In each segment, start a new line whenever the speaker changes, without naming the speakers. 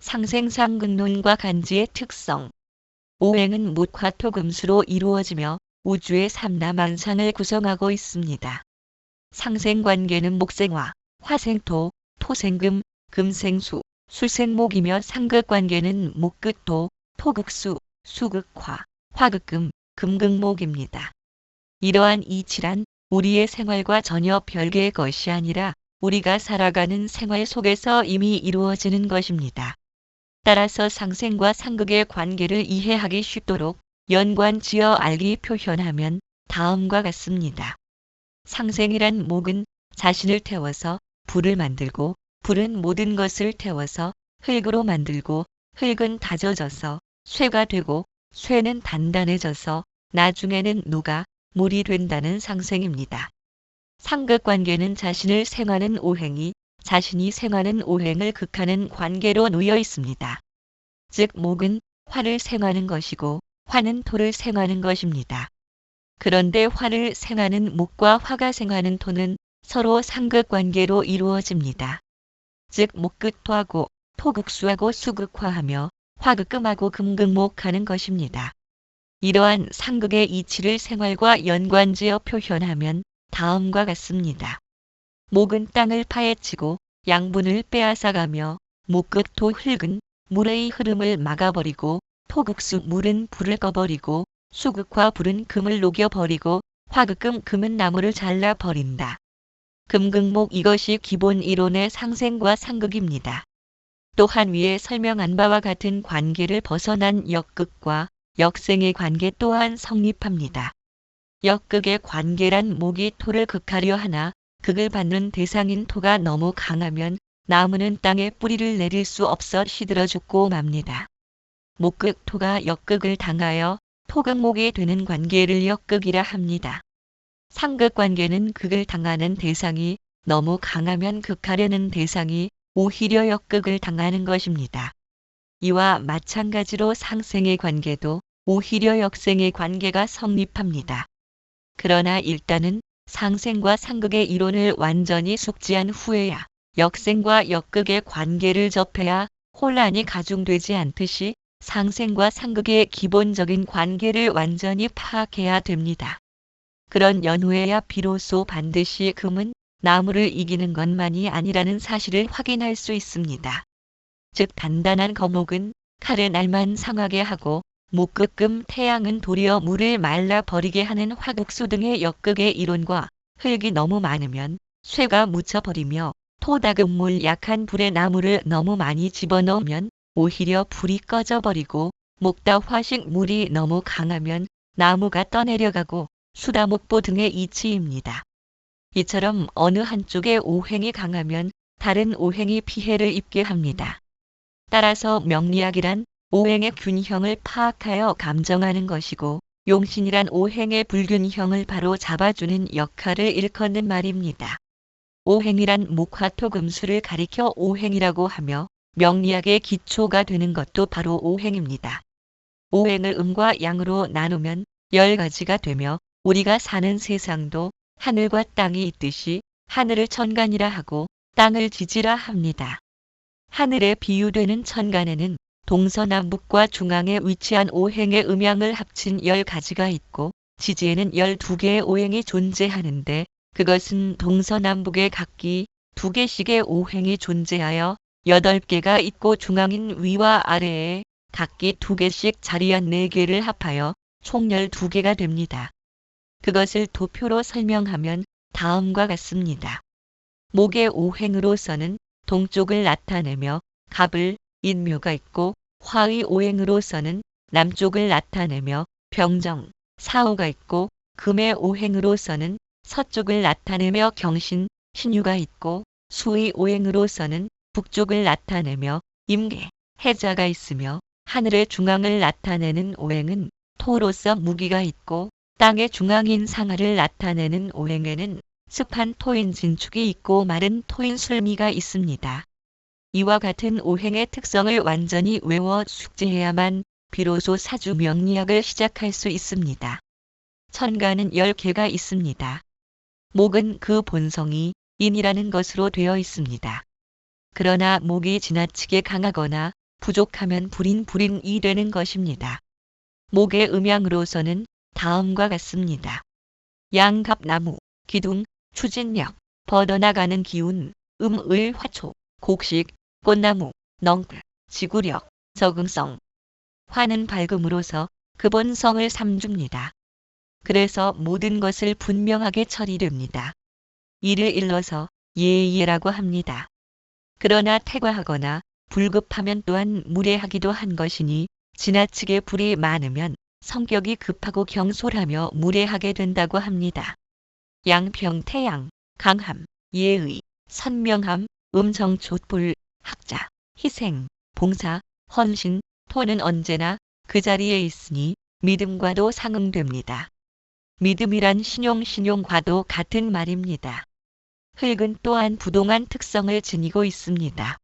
상생상극론과 간지의 특성. 오행은 목화 토금수로 이루어지며 우주의 삼라만상을 구성하고 있습니다. 상생관계는 목생화, 화생토, 토생금, 금생수, 수생목이며 상극관계는 목극토, 토극수, 수극화, 화극금, 금극목입니다. 이러한 이치란 우리의 생활과 전혀 별개의 것이 아니라 우리가 살아가는 생활 속에서 이미 이루어지는 것입니다. 따라서 상생과 상극의 관계를 이해하기 쉽도록 연관 지어 알기 표현하면 다음과 같습니다. 상생이란 목은 자신을 태워서 불을 만들고 불은 모든 것을 태워서 흙으로 만들고 흙은 다져져서 쇠가 되고 쇠는 단단해져서 나중에는 녹아 물이 된다는 상생입니다. 상극 관계는 자신을 생하는 오행이 자신이 생하는 오행을 극하는 관계로 놓여 있습니다. 즉 목은 화를 생하는 것이고 화는 토를 생하는 것입니다. 그런데 화를 생하는 목과 화가 생하는 토는 서로 상극 관계로 이루어집니다. 즉 목극토하고 토극수하고 수극화하며 화극금하고 금극목하는 것입니다. 이러한 상극의 이치를 생활과 연관지어 표현하면 다음과 같습니다. 목은 땅을 파헤치고 양분을 빼앗아가며 목극토 흙은 물의 흐름을 막아버리고 토극수 물은 불을 꺼버리고 수극화 불은 금을 녹여버리고 화극금 금은 나무를 잘라버린다. 금극목 이것이 기본 이론의 상생과 상극입니다. 또한 위에 설명한 바와 같은 관계를 벗어난 역극과 역생의 관계 또한 성립합니다. 역극의 관계란 목이 토를 극하려 하나 극을 받는 대상인 토가 너무 강하면 나무는 땅에 뿌리를 내릴 수 없어 시들어 죽고 맙니다. 목극 토가 역극을 당하여 토극목이 되는 관계를 역극이라 합니다. 상극 관계는 극을 당하는 대상이 너무 강하면 극하려는 대상이 오히려 역극을 당하는 것입니다. 이와 마찬가지로 상생의 관계도 오히려 역생의 관계가 성립합니다. 그러나 일단은 상생과 상극의 이론을 완전히 숙지한 후에야 역생과 역극의 관계를 접해야 혼란이 가중되지 않듯이 상생과 상극의 기본적인 관계를 완전히 파악해야 됩니다. 그런 연후에야 비로소 반드시 금은 나무를 이기는 것만이 아니라는 사실을 확인할 수 있습니다. 즉 단단한 거목은 칼을 날만 상하게 하고 목극금 태양은 도리어 물을 말라 버리게 하는 화극수 등의 역극의 이론과 흙이 너무 많으면 쇠가 묻혀버리며 토다금물 약한 불에 나무를 너무 많이 집어넣으면 오히려 불이 꺼져버리고 목다 화식 물이 너무 강하면 나무가 떠내려가고 수다목보 등의 이치입니다. 이처럼 어느 한쪽의 오행이 강하면 다른 오행이 피해를 입게 합니다. 따라서 명리학이란 오행의 균형을 파악하여 감정하는 것이고 용신이란 오행의 불균형을 바로 잡아주는 역할을 일컫는 말입니다. 오행이란 목화토금수를 가리켜 오행이라고 하며 명리학의 기초가 되는 것도 바로 오행입니다. 오행을 음과 양으로 나누면 열 가지가 되며 우리가 사는 세상도 하늘과 땅이 있듯이 하늘을 천간이라 하고 땅을 지지라 합니다. 하늘에 비유되는 천간에는 동서남북과 중앙에 위치한 오행의 음양을 합친 열 가지가 있고 지지에는 열두 개의 오행이 존재하는데 그것은 동서남북의 각기 두 개씩의 오행이 존재하여 여덟 개가 있고 중앙인 위와 아래에 각기 두 개씩 자리한 네 개를 합하여 총 열두 개가 됩니다. 그것을 도표로 설명하면 다음과 같습니다. 목의 오행으로서는 동쪽을 나타내며 갑을 인묘가 있고 화의 오행으로서는 남쪽을 나타내며 병정, 사오가 있고 금의 오행으로서는 서쪽을 나타내며 경신, 신유가 있고 수의 오행으로서는 북쪽을 나타내며 임계, 해자가 있으며 하늘의 중앙을 나타내는 오행은 토로서 무기가 있고 땅의 중앙인 상하를 나타내는 오행에는 습한 토인 진축이 있고 마른 토인 술미가 있습니다. 이와 같은 오행의 특성을 완전히 외워 숙지해야만 비로소 사주 명리학을 시작할 수 있습니다. 천간은 10개가 있습니다. 목은 그 본성이 인이라는 것으로 되어 있습니다. 그러나 목이 지나치게 강하거나 부족하면 불인 불인이 되는 것입니다. 목의 음양으로서는 다음과 같습니다. 양갑나무, 기둥, 추진력, 뻗어나가는 기운, 음을 화초, 곡식, 꽃나무, 넝쿨, 지구력, 적응성. 화는 밝음으로서 근본성을 삼줍니다. 그래서 모든 것을 분명하게 처리됩니다. 이를 일러서 예예라고 합니다. 그러나 태과하거나 불급하면 또한 무례하기도 한 것이니 지나치게 불이 많으면 성격이 급하고 경솔하며 무례하게 된다고 합니다. 양평 태양, 강함, 예의, 선명함, 음정 촛불, 학자, 희생, 봉사, 헌신, 토는 언제나 그 자리에 있으니 믿음과도 상응됩니다. 믿음이란 신용 신용과도 같은 말입니다. 흙은 또한 부동한 특성을 지니고 있습니다.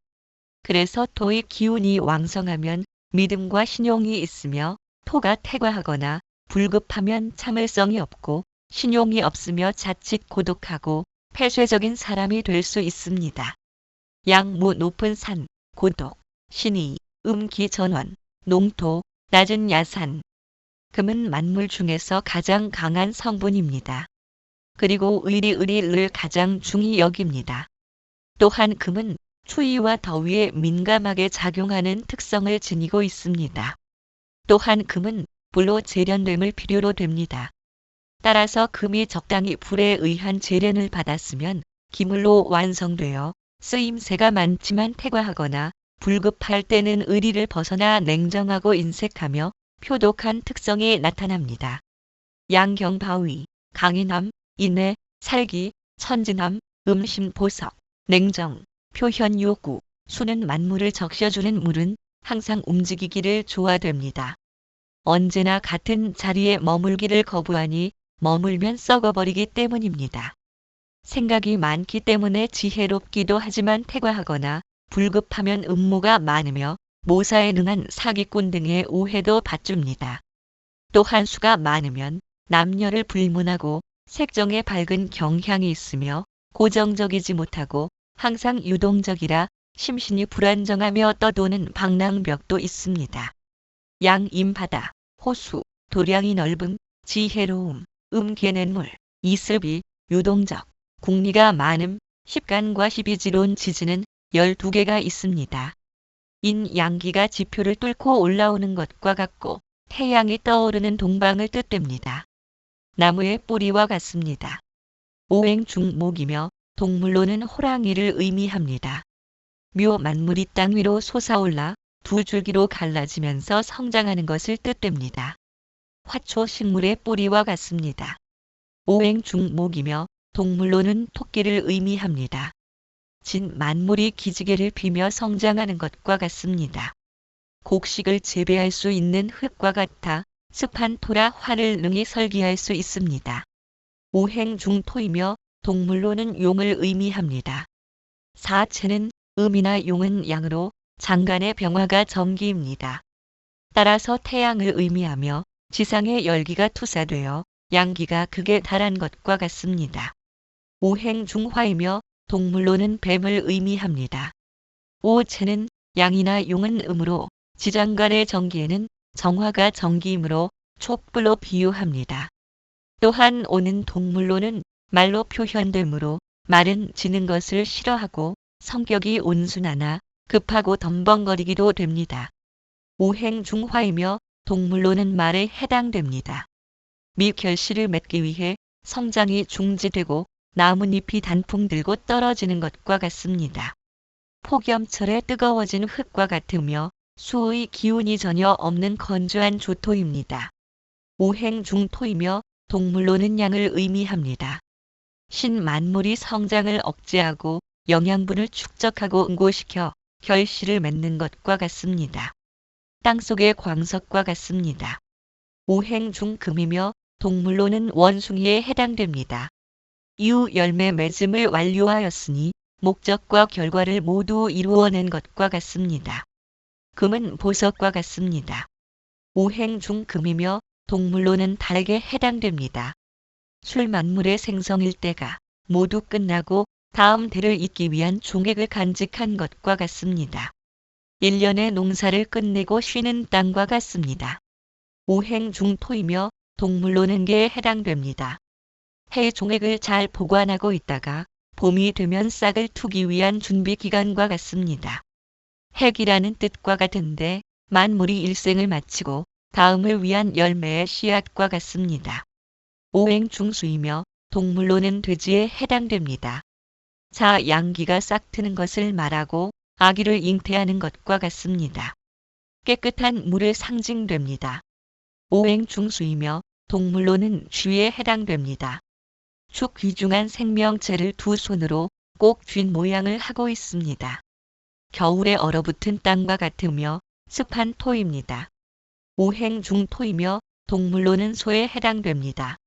그래서 토의 기운이 왕성하면 믿음과 신용이 있으며 토가 태과하거나 불급하면 참을성이 없고 신용이 없으며 자칫 고독하고 폐쇄적인 사람이 될 수 있습니다. 양무 높은 산, 고독, 신의, 음기 전원, 농토, 낮은 야산. 금은 만물 중에서 가장 강한 성분입니다. 그리고 의리의리를 가장 중히 여깁니다. 또한 금은 추위와 더위에 민감하게 작용하는 특성을 지니고 있습니다. 또한 금은 불로 재련됨을 필요로 됩니다. 따라서 금이 적당히 불에 의한 재련을 받았으면 기물로 완성되어 쓰임새가 많지만 태과하거나 불급할 때는 의리를 벗어나 냉정하고 인색하며 표독한 특성이 나타납니다. 양경바위, 강인함, 인내, 살기, 천진함, 음심 보석, 냉정, 표현 요구, 수는 만물을 적셔주는 물은 항상 움직이기를 좋아됩니다. 언제나 같은 자리에 머물기를 거부하니 머물면 썩어버리기 때문입니다. 생각이 많기 때문에 지혜롭기도 하지만 태과하거나 불급하면 음모가 많으며 모사에 능한 사기꾼 등의 오해도 받줍니다. 또한 수가 많으면 남녀를 불문하고 색정에 밝은 경향이 있으며 고정적이지 못하고 항상 유동적이라 심신이 불안정하며 떠도는 방랑벽도 있습니다. 양임바다, 호수, 도량이 넓음, 지혜로움, 음계낸물, 이슬비, 유동적, 국리가 많음, 십간과 십이지론 지지는 12개가 있습니다. 인 양기가 지표를 뚫고 올라오는 것과 같고 태양이 떠오르는 동방을 뜻됩니다. 나무의 뿌리와 같습니다. 오행 중목이며 동물로는 호랑이를 의미합니다. 묘 만물이 땅 위로 솟아올라 두 줄기로 갈라지면서 성장하는 것을 뜻됩니다. 화초 식물의 뿌리와 같습니다. 오행 중목이며 동물로는 토끼를 의미합니다. 진 만물이 기지개를 피며 성장하는 것과 같습니다. 곡식을 재배할 수 있는 흙과 같아 습한 토라 화를 능히 설기할 수 있습니다. 오행 중토이며 동물로는 용을 의미합니다. 사체는 음이나 용은 양으로 장간의 병화가 점기입니다. 따라서 태양을 의미하며 지상의 열기가 투사되어 양기가 극에 달한 것과 같습니다. 오행중화이며 동물로는 뱀을 의미합니다. 오체는 양이나 용은 음으로 지장간의 정기에는 정화가 정기이므로 촛불로 비유합니다. 또한 오는 동물로는 말로 표현되므로 말은 지는 것을 싫어하고 성격이 온순하나 급하고 덤벙거리기도 됩니다. 오행중화이며 동물로는 말에 해당됩니다. 미 결실을 맺기 위해 성장이 중지되고 나뭇잎이 단풍 들고 떨어지는 것과 같습니다. 폭염철에 뜨거워진 흙과 같으며 수의 기운이 전혀 없는 건조한 조토입니다. 오행 중토이며 동물로는 양을 의미합니다. 신 만물이 성장을 억제하고 영양분을 축적하고 응고시켜 결실을 맺는 것과 같습니다. 땅속의 광석과 같습니다. 오행 중금이며 동물로는 원숭이에 해당됩니다. 이후 열매 맺음을 완료하였으니 목적과 결과를 모두 이루어낸 것과 같습니다. 금은 보석과 같습니다. 오행 중 금이며 동물로는 달에게 해당됩니다. 술 만물의 생성일 때가 모두 끝나고 다음 대를 잇기 위한 종액을 간직한 것과 같습니다. 1년의 농사를 끝내고 쉬는 땅과 같습니다. 오행 중 토이며 동물로는 개에 해당됩니다. 해 종액을 잘 보관하고 있다가 봄이 되면 싹을 투기 위한 준비 기간과 같습니다. 핵이라는 뜻과 같은데 만물이 일생을 마치고 다음을 위한 열매의 씨앗과 같습니다. 오행 중수이며 동물로는 돼지에 해당됩니다. 자 양기가 싹 트는 것을 말하고 아기를 잉태하는 것과 같습니다. 깨끗한 물을 상징됩니다. 오행 중수이며 동물로는 쥐에 해당됩니다. 축 귀중한 생명체를 두 손으로 꼭 쥔 모양을 하고 있습니다. 겨울에 얼어붙은 땅과 같으며 습한 토입니다. 오행 중 토이며 동물로는 소에 해당됩니다.